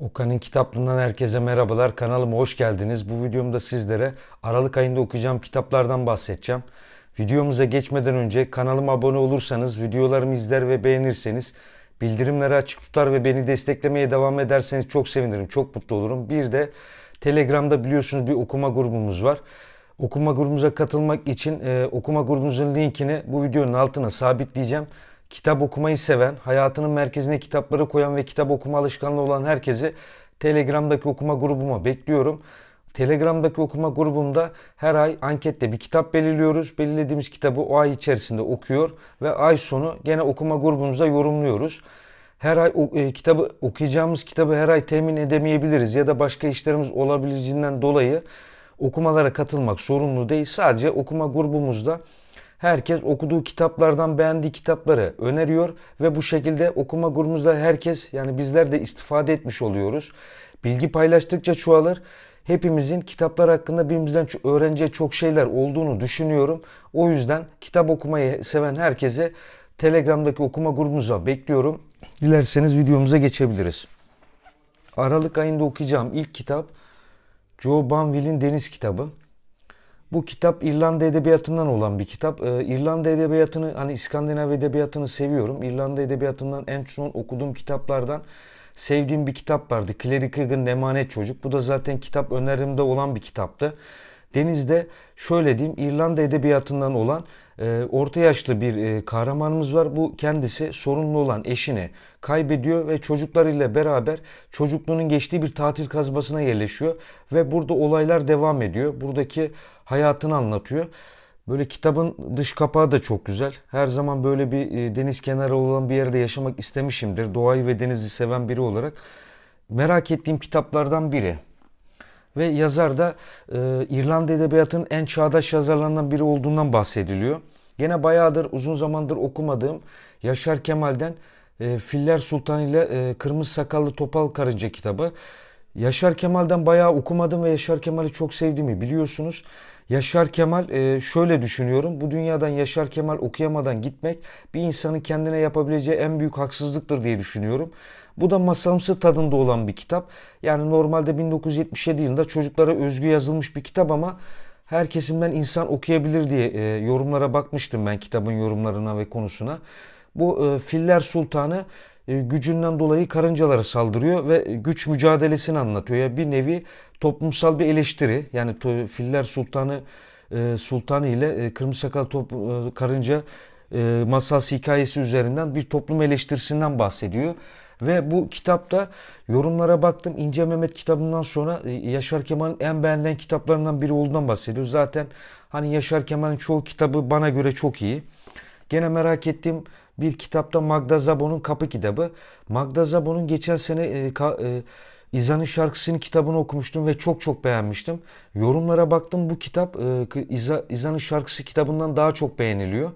Okan'ın kitaplığından herkese merhabalar. Kanalıma hoş geldiniz. Bu videomda sizlere Aralık ayında okuyacağım kitaplardan bahsedeceğim. Videomuza geçmeden önce kanalıma abone olursanız, videolarımı izler ve beğenirseniz, bildirimleri açık tutar ve beni desteklemeye devam ederseniz çok sevinirim, çok mutlu olurum. Bir de Telegram'da biliyorsunuz bir okuma grubumuz var. Okuma grubumuza katılmak için e, okuma grubumuzun linkini bu videonun altına sabitleyeceğim. Kitap okumayı seven, hayatının merkezine kitapları koyan ve kitap okuma alışkanlığı olan herkesi Telegram'daki okuma grubuma bekliyorum. Telegram'daki okuma grubumda her ay anketle bir kitap belirliyoruz. Belirlediğimiz kitabı o ay içerisinde okuyor ve ay sonu gene okuma grubumuzda yorumluyoruz. Her ay e, kitabı okuyacağımız kitabı her ay temin edemeyebiliriz ya da başka işlerimiz olabileceğinden dolayı okumalara katılmak sorumlu değil. Sadece okuma grubumuzda herkes okuduğu kitaplardan beğendiği kitapları öneriyor ve bu şekilde okuma grubumuzda herkes yani bizler de istifade etmiş oluyoruz. Bilgi paylaştıkça çoğalır. Hepimizin kitaplar hakkında birbirimizden öğreneceği çok şeyler olduğunu düşünüyorum. O yüzden kitap okumayı seven herkese Telegram'daki okuma grubumuza bekliyorum. Dilerseniz videomuza geçebiliriz. Aralık ayında okuyacağım ilk kitap Joe Banville'in Deniz kitabı. Bu kitap İrlanda edebiyatından olan bir kitap. Ee, İrlanda edebiyatını hani İskandinav edebiyatını seviyorum. İrlanda edebiyatından en son okuduğum kitaplardan sevdiğim bir kitap vardı. Clary Keegan Emanet Çocuk. Bu da zaten kitap önerimde olan bir kitaptı. Deniz'de şöyle diyeyim İrlanda edebiyatından olan e, orta yaşlı bir e, kahramanımız var. Bu kendisi sorunlu olan eşini kaybediyor ve çocuklarıyla beraber çocukluğunun geçtiği bir tatil kasabasına yerleşiyor ve burada olaylar devam ediyor. Buradaki hayatını anlatıyor. Böyle kitabın dış kapağı da çok güzel. Her zaman böyle bir e, deniz kenarı olan bir yerde yaşamak istemişimdir. Doğayı ve denizi seven biri olarak. Merak ettiğim kitaplardan biri. Ve yazar da e, İrlanda Edebiyatı'nın en çağdaş yazarlarından biri olduğundan bahsediliyor. Gene bayağıdır uzun zamandır okumadığım Yaşar Kemal'den e, Filler Sultan ile e, Kırmızı Sakallı Topal Karınca kitabı. Yaşar Kemal'den bayağı okumadım ve Yaşar Kemal'i çok sevdiğimi biliyorsunuz. Yaşar Kemal e, şöyle düşünüyorum. Bu dünyadan Yaşar Kemal okuyamadan gitmek bir insanın kendine yapabileceği en büyük haksızlıktır diye düşünüyorum. Bu da masalımsı tadında olan bir kitap. Yani normalde 1977 yılında çocuklara özgü yazılmış bir kitap ama her kesimden insan okuyabilir diye e, yorumlara bakmıştım ben kitabın yorumlarına ve konusuna. Bu e, Filler Sultanı gücünden dolayı karıncalara saldırıyor ve güç mücadelesini anlatıyor. Ya bir nevi toplumsal bir eleştiri. Yani Filler Sultanı e, Sultanı ile e, Kırmızı Sakal top, e, Karınca e, masal hikayesi üzerinden bir toplum eleştirisinden bahsediyor. Ve bu kitapta yorumlara baktım. İnce Mehmet kitabından sonra e, Yaşar Kemal'in en beğenilen kitaplarından biri olduğundan bahsediyor. Zaten hani Yaşar Kemal'in çoğu kitabı bana göre çok iyi. Gene merak ettiğim bir kitapta Magda Zabo'nun Kapı kitabı. Magda Zabo'nun geçen sene e, ka- e, İza'nın şarkısını kitabını okumuştum ve çok çok beğenmiştim. Yorumlara baktım bu kitap e, İza, İza'nın şarkısı kitabından daha çok beğeniliyor.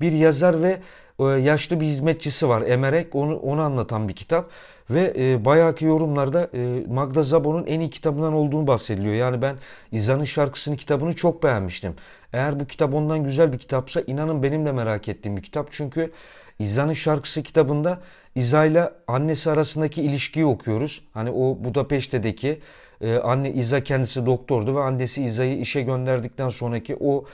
Bir yazar ve e, yaşlı bir hizmetçisi var Emerek onu, onu anlatan bir kitap. Ve e, bayağı ki yorumlarda e, Magda Zabo'nun en iyi kitabından olduğunu bahsediliyor. Yani ben İza'nın şarkısını kitabını çok beğenmiştim. Eğer bu kitap ondan güzel bir kitapsa inanın benim de merak ettiğim bir kitap. Çünkü İza'nın şarkısı kitabında İza ile annesi arasındaki ilişkiyi okuyoruz. Hani o Budapeşte'deki e, anne İza kendisi doktordu ve annesi İza'yı işe gönderdikten sonraki o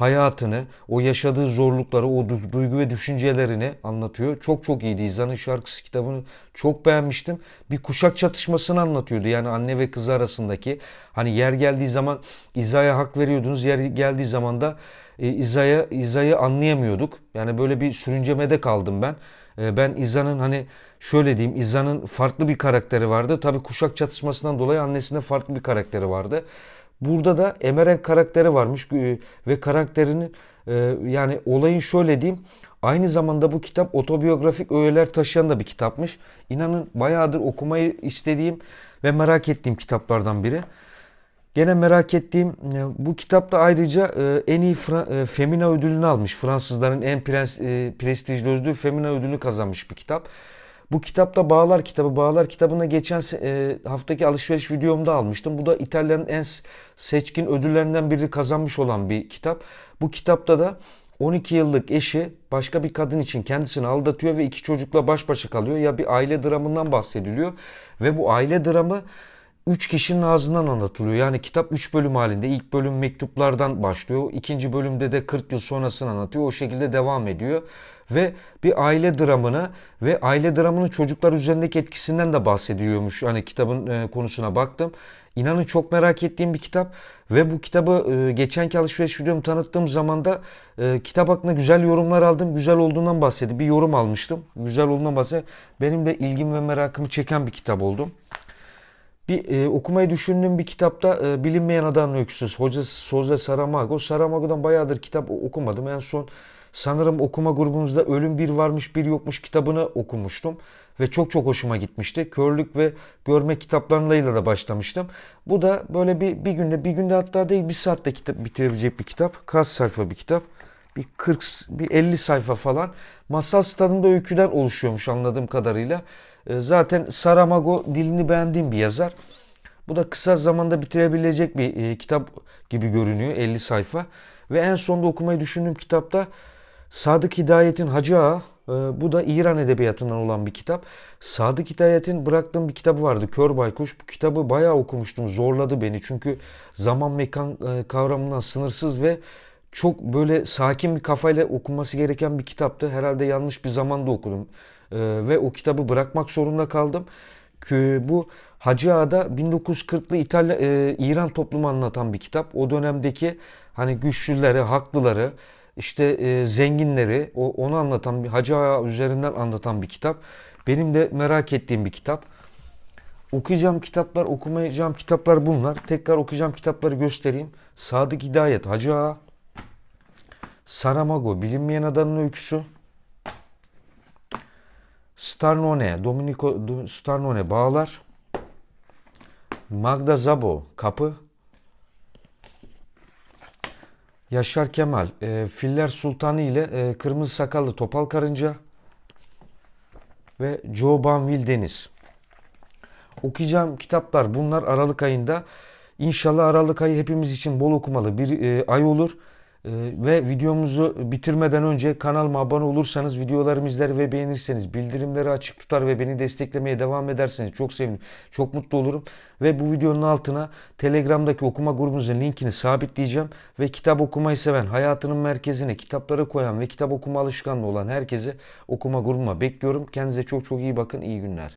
hayatını, o yaşadığı zorlukları, o du- duygu ve düşüncelerini anlatıyor. Çok çok iyiydi. İza'nın şarkısı kitabını çok beğenmiştim. Bir kuşak çatışmasını anlatıyordu. Yani anne ve kızı arasındaki. Hani yer geldiği zaman İza'ya hak veriyordunuz. Yer geldiği zaman da e, İza'ya İza'yı anlayamıyorduk. Yani böyle bir sürüncemede kaldım ben. E, ben İza'nın hani şöyle diyeyim İza'nın farklı bir karakteri vardı. Tabii kuşak çatışmasından dolayı annesinde farklı bir karakteri vardı. Burada da Emeren karakteri varmış ve karakterinin e, yani olayın şöyle diyeyim aynı zamanda bu kitap otobiyografik öğeler taşıyan da bir kitapmış. İnanın bayağıdır okumayı istediğim ve merak ettiğim kitaplardan biri. Gene merak ettiğim e, bu kitapta ayrıca e, en iyi Fra- Femina ödülünü almış. Fransızların en prens, prestijli ödülü Femina ödülünü kazanmış bir kitap. Bu kitapta Bağlar kitabı. Bağlar kitabını geçen e, haftaki alışveriş videomda almıştım. Bu da İtalya'nın en seçkin ödüllerinden biri kazanmış olan bir kitap. Bu kitapta da 12 yıllık eşi başka bir kadın için kendisini aldatıyor ve iki çocukla baş başa kalıyor. Ya bir aile dramından bahsediliyor ve bu aile dramı 3 kişinin ağzından anlatılıyor. Yani kitap 3 bölüm halinde. İlk bölüm mektuplardan başlıyor. İkinci bölümde de 40 yıl sonrasını anlatıyor. O şekilde devam ediyor. Ve bir aile dramını ve aile dramının çocuklar üzerindeki etkisinden de bahsediyormuş. Hani kitabın e, konusuna baktım. İnanın çok merak ettiğim bir kitap ve bu kitabı e, geçenki alışveriş videomu tanıttığım zaman da e, kitap hakkında güzel yorumlar aldım. Güzel olduğundan bahsetti. Bir yorum almıştım. Güzel olduğundan bahsetti. Benim de ilgim ve merakımı çeken bir kitap oldu. Bir e, okumayı düşündüğüm bir kitapta e, Bilinmeyen Adamın Öyküsü. Hoca Soze Saramago. Saramago'dan bayağıdır kitap okumadım. En son sanırım okuma grubumuzda Ölüm Bir Varmış Bir Yokmuş kitabını okumuştum. Ve çok çok hoşuma gitmişti. Körlük ve görme kitaplarıyla da başlamıştım. Bu da böyle bir, bir günde, bir günde hatta değil bir saatte kitap bitirebilecek bir kitap. Kaç sayfa bir kitap? Bir 40, bir 50 sayfa falan. Masal stadında öyküden oluşuyormuş anladığım kadarıyla. E, Zaten Saramago dilini beğendiğim bir yazar. Bu da kısa zamanda bitirebilecek bir e, kitap gibi görünüyor 50 sayfa. Ve en sonunda okumayı düşündüğüm kitapta Sadık Hidayet'in Hacı Ağa. E, bu da İran edebiyatından olan bir kitap. Sadık Hidayet'in bıraktığım bir kitabı vardı Kör Baykuş. Bu kitabı bayağı okumuştum. Zorladı beni. Çünkü zaman mekan e, kavramından sınırsız ve çok böyle sakin bir kafayla okunması gereken bir kitaptı. Herhalde yanlış bir zamanda okudum. Ee, ve o kitabı bırakmak zorunda kaldım. Bu Hacı Ağa'da 1940'lı İtalya e, İran toplumu anlatan bir kitap. O dönemdeki hani güçlüleri, haklıları, işte e, zenginleri o, onu anlatan bir Hacı Ağa üzerinden anlatan bir kitap. Benim de merak ettiğim bir kitap. Okuyacağım kitaplar, okumayacağım kitaplar bunlar. Tekrar okuyacağım kitapları göstereyim. Sadık Hidayet, Hacı Ağa, Saramago, Bilinmeyen Adamın Öyküsü, Starnone, Domenico Do- Starnone Bağlar, Magda Zabo, Kapı, Yaşar Kemal, e, Filler Sultanı ile e, Kırmızı Sakallı Topal Karınca ve Joe Banville Deniz. Okuyacağım kitaplar bunlar Aralık ayında. İnşallah Aralık ayı hepimiz için bol okumalı bir e, ay olur. E, ve videomuzu bitirmeden önce kanalıma abone olursanız, videolarımı izler ve beğenirseniz, bildirimleri açık tutar ve beni desteklemeye devam ederseniz çok sevinirim. Çok mutlu olurum. Ve bu videonun altına Telegram'daki okuma grubumuzun linkini sabitleyeceğim. Ve kitap okumayı seven, hayatının merkezine kitapları koyan ve kitap okuma alışkanlığı olan herkesi okuma grubuma bekliyorum. Kendinize çok çok iyi bakın. İyi günler.